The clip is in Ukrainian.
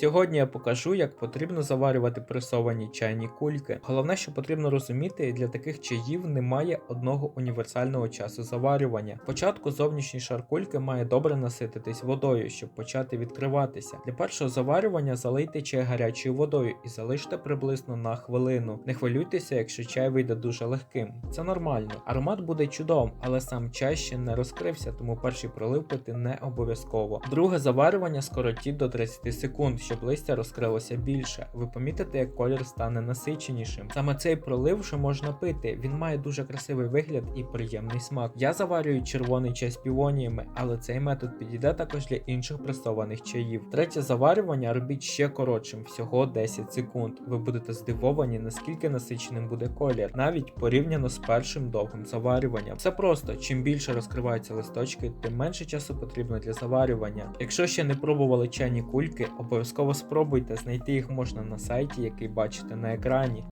Сьогодні я покажу, як потрібно заварювати пресовані чайні кульки. Головне, що потрібно розуміти, для таких чаїв немає одного універсального часу заварювання. Спочатку зовнішній шар кульки має добре насититись водою, щоб почати відкриватися. Для першого заварювання залийте чай гарячою водою і залиште приблизно на хвилину. Не хвилюйтеся, якщо чай вийде дуже легким. Це нормально. Аромат буде чудовим, але сам чай ще не розкрився, тому перший пролив пити не обов'язково. Друге заварювання скоротіть до 30 секунд, щоб листя розкрилося більше. Ви помітите, як колір стане насиченішим. Саме цей пролив вже можна пити. Він має дуже красивий вигляд і приємний смак. Я заварюю червоний чай з півоніями, але цей метод підійде також для інших пресованих чаїв. Третє заварювання робіть ще коротшим, всього 10 секунд. Ви будете здивовані, наскільки насиченим буде колір, навіть порівняно з першим довгим заварюванням. Все просто, чим більше розкриваються листочки, тим менше часу потрібно для заварювання. Якщо ще не пробували чайні кульки, обов'язково спробуйте, знайти їх можна на сайті, який бачите на екрані.